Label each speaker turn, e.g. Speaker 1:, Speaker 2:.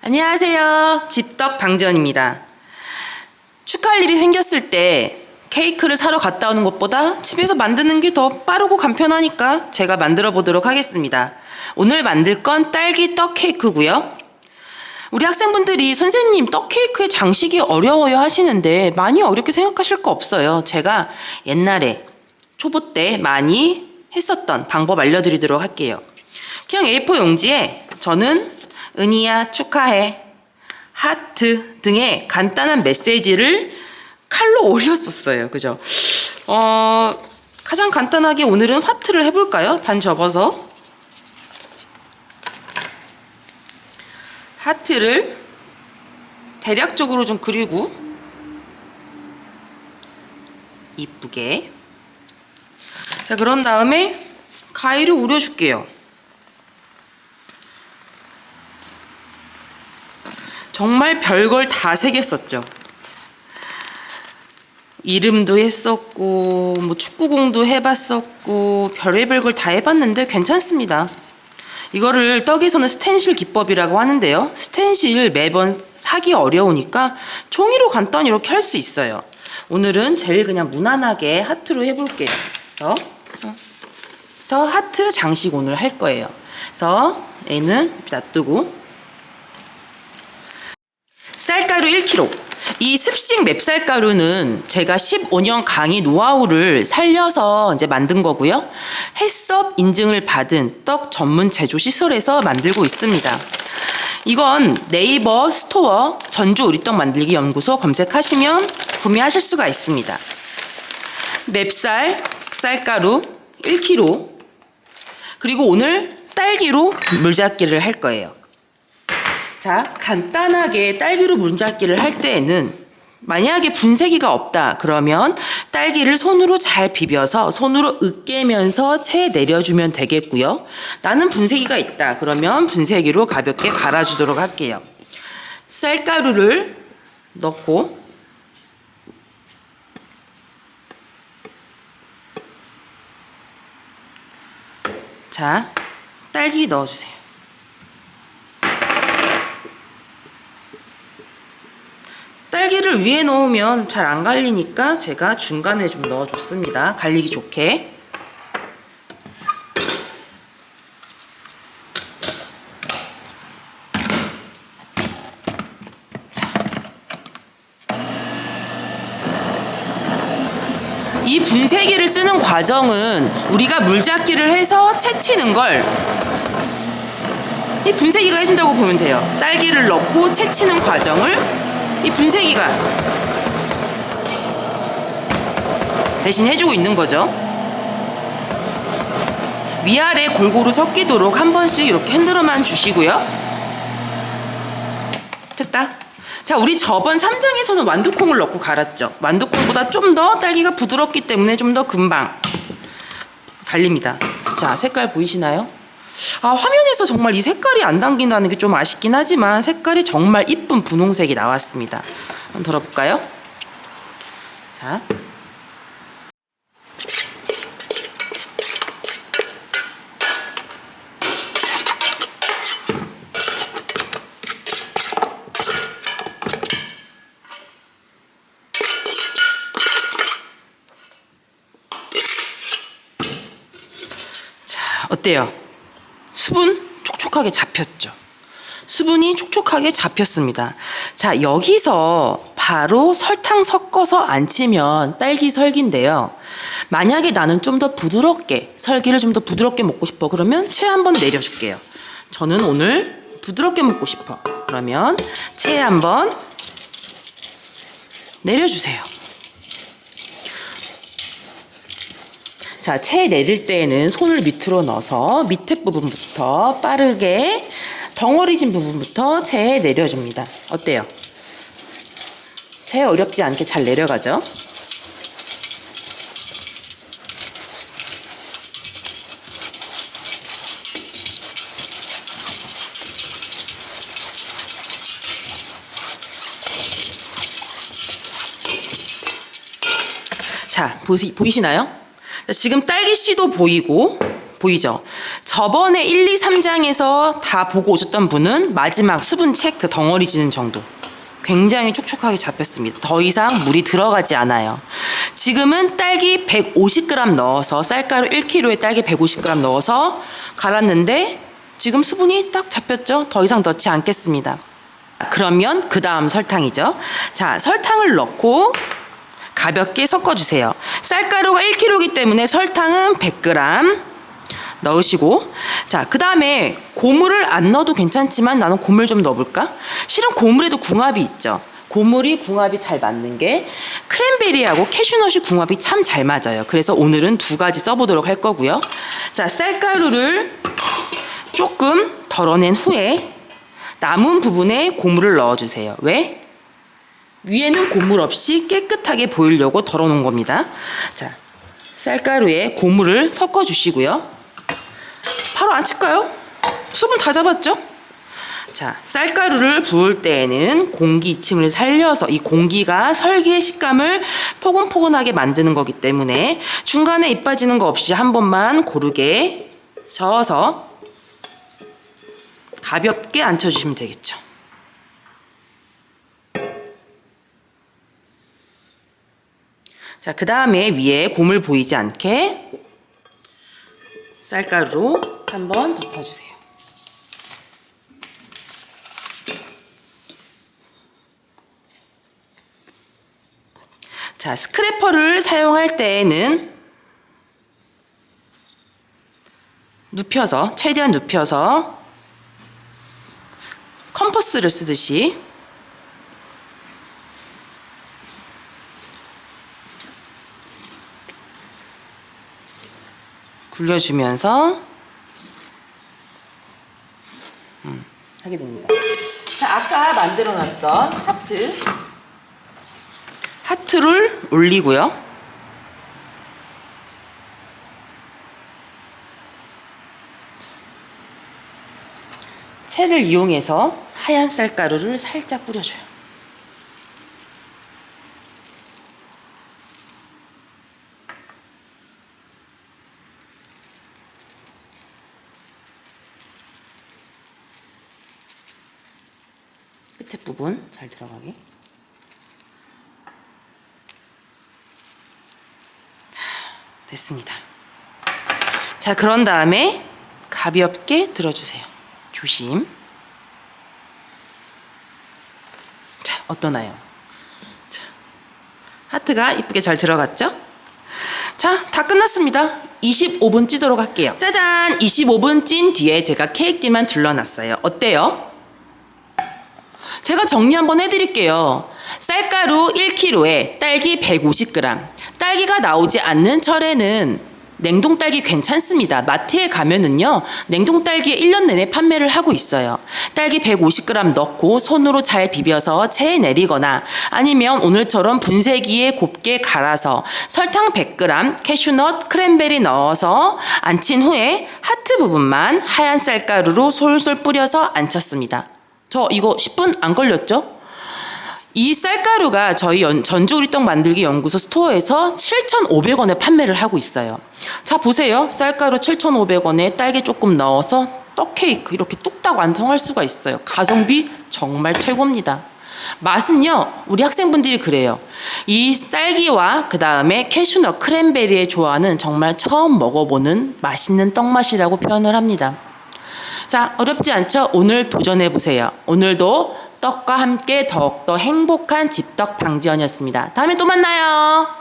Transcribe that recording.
Speaker 1: 안녕하세요. 집떡 방지연입니다. 축하할 일이 생겼을 때 케이크를 사러 갔다 오는 것보다 집에서 만드는 게 더 빠르고 간편하니까 제가 만들어 보도록 하겠습니다. 오늘 만들 건 딸기 떡 케이크고요. 우리 학생분들이 선생님 떡 케이크의 장식이 어려워요 하시는데 많이 어렵게 생각하실 거 없어요. 제가 옛날에 초보 때 많이 했었던 방법 알려드리도록 할게요. 그냥 A4 용지에 저는 은희야 축하해 하트 등의 간단한 메시지를 칼로 올렸었어요. 그죠? 어, 가장 간단하게 오늘은 하트를 해볼까요? 반 접어서 하트를 대략적으로 좀 그리고 이쁘게 자 그런 다음에 가위를 우려줄게요. 정말 별걸 다 새겼었죠. 이름도 했었고, 뭐 축구공도 해봤었고, 별의별 걸 다 해봤는데 괜찮습니다. 이거를 떡에서는 스텐실 기법이라고 하는데요. 스텐실 매번 사기 어려우니까 종이로 간단히 이렇게 할 수 있어요. 오늘은 제일 그냥 무난하게 하트로 해볼게요. 그래서, 어, 그래서 하트 장식 오늘 할 거예요. 그래서 얘는 놔두고 쌀가루 1kg. 이 습식 맵쌀가루는 제가 15년 강의 노하우를 살려서 이제 만든 거고요. 햇섭 인증을 받은 떡 전문 제조 시설에서 만들고 있습니다. 이건 네이버 스토어 전주 우리떡 만들기 연구소 검색하시면 구매하실 수가 있습니다. 맵쌀, 쌀가루 1kg. 그리고 오늘 딸기로 물잡기를 할 거예요. 자, 간단하게 딸기로 문잡기를 할 때에는 만약에 분쇄기가 없다 그러면 딸기를 손으로 잘 비벼서 손으로 으깨면서 채 내려주면 되겠고요. 나는 분쇄기가 있다 그러면 분쇄기로 가볍게 갈아주도록 할게요. 쌀가루를 넣고 자, 딸기 넣어주세요. 딸기를 위에 넣으면 잘 안 갈리니까 제가 중간에 좀 넣어줬습니다. 갈리기 좋게. 자. 이 분쇄기를 쓰는 과정은 우리가 물잡기를 해서 채치는 걸 이 분쇄기가 해준다고 보면 돼요. 딸기를 넣고 채치는 과정을 이 분쇄기가 대신 해주고 있는 거죠. 위아래 골고루 섞이도록 한 번씩 이렇게 흔들어만 주시고요. 됐다. 자, 우리 저번 3장에서는 완두콩을 넣고 갈았죠. 완두콩보다 좀 더 딸기가 부드럽기 때문에 좀 더 금방 갈립니다. 자, 색깔 보이시나요? 아, 화면 에서 정말 이 색깔이 안 당긴다는 게 좀 아쉽긴 하지만 색깔이 정말 이쁜 분홍색이 나왔습니다. 한번 덜어볼까요? 자. 자, 어때요? 수분 촉촉하게 잡혔죠. 수분이 촉촉하게 잡혔습니다. 자, 여기서 바로 설탕 섞어서 안 치면 딸기 설기인데요. 만약에 나는 좀 더 부드럽게, 설기를 좀 더 부드럽게 먹고 싶어. 그러면 채 한번 내려줄게요. 저는 오늘 부드럽게 먹고 싶어. 그러면 채 한번 내려주세요. 자, 채 내릴 때에는 손을 밑으로 넣어서 밑에 부분부터 빠르게 덩어리진 부분부터 채에 내려줍니다. 어때요? 채 어렵지 않게 잘 내려가죠? 자, 보시, 보이시나요? 자, 지금 딸기 씨도 보이고 보이죠? 저번에 1, 2, 3장에서 다 보고 오셨던 분은 마지막 수분 체크 덩어리 지는 정도. 굉장히 촉촉하게 잡혔습니다. 더 이상 물이 들어가지 않아요. 지금은 딸기 150g 넣어서 쌀가루 1kg에 딸기 150g 넣어서 갈았는데 지금 수분이 딱 잡혔죠? 더 이상 넣지 않겠습니다. 그러면 그 다음 설탕이죠. 자, 설탕을 넣고 가볍게 섞어주세요. 쌀가루가 1kg이기 때문에 설탕은 100g 넣으시고 자, 그 다음에 고물을 안 넣어도 괜찮지만 나는 고물 좀 넣어볼까? 실은 고물에도 궁합이 있죠. 고물이 궁합이 잘 맞는 게 크랜베리하고 캐슈넛이 궁합이 참 잘 맞아요. 그래서 오늘은 두 가지 써보도록 할 거고요. 자, 쌀가루를 조금 덜어낸 후에 남은 부분에 고물을 넣어주세요. 왜? 위에는 고물 없이 깨끗하게 보이려고 덜어놓은 겁니다. 자, 쌀가루에 고물을 섞어주시고요. 바로 안 칠까요? 수분 다 잡았죠? 자, 쌀가루를 부을 때에는 공기층을 살려서 이 공기가 설기의 식감을 포근포근하게 만드는 거기 때문에 중간에 입 빠지는 거 없이 한 번만 고르게 저어서 가볍게 앉혀주시면 되겠죠. 자, 그 다음에 위에 고물 보이지 않게 쌀가루로 한번 덮어주세요. 자, 스크래퍼를 사용할 때에는 눕혀서, 최대한 눕혀서 컴퍼스를 쓰듯이 굴려주면서 음, 하게 됩니다. 자, 아까 만들어놨던 하트 하트를 올리고요. 채를 이용해서 하얀 쌀가루를 살짝 뿌려줘요. 끝에 부분 잘 들어가게. 자, 됐습니다. 자, 그런 다음에 가볍게 들어주세요. 조심. 자, 어떠나요? 자, 하트가 이쁘게 잘 들어갔죠? 자, 다 끝났습니다. 25분 찌도록 할게요. 짜잔! 25분 찐 뒤에 제가 케이크만 둘러놨어요. 어때요? 제가 정리 한번 해드릴게요. 쌀가루 1kg에 딸기 150g. 딸기가 나오지 않는 철에는 냉동 딸기 괜찮습니다. 마트에 가면은요, 냉동 딸기 1년 내내 판매를 하고 있어요. 딸기 150g 넣고 손으로 잘 비벼서 체에 내리거나 아니면 오늘처럼 분쇄기에 곱게 갈아서 설탕 100g, 캐슈넛, 크랜베리 넣어서 안친 후에 하트 부분만 하얀 쌀가루로 솔솔 뿌려서 안쳤습니다. 저 이거 10분 안 걸렸죠? 이 쌀가루가 저희 연- 전주우리떡 만들기 연구소 스토어에서 7,500원에 판매를 하고 있어요. 자, 보세요. 쌀가루 7,500원에 딸기 조금 넣어서 떡 케이크 이렇게 뚝딱 완성할 수가 있어요. 가성비 정말 최고입니다. 맛은요, 우리 학생분들이 그래요. 이 딸기와 그 다음에 캐슈넛, 크랜베리의 조화는 정말 처음 먹어보는 맛있는 떡 맛이라고 표현을 합니다. 자, 어렵지 않죠? 오늘 도전해 보세요. 오늘도 떡과 함께 더욱더 행복한 집떡 방지연이었습니다. 다음에 또 만나요.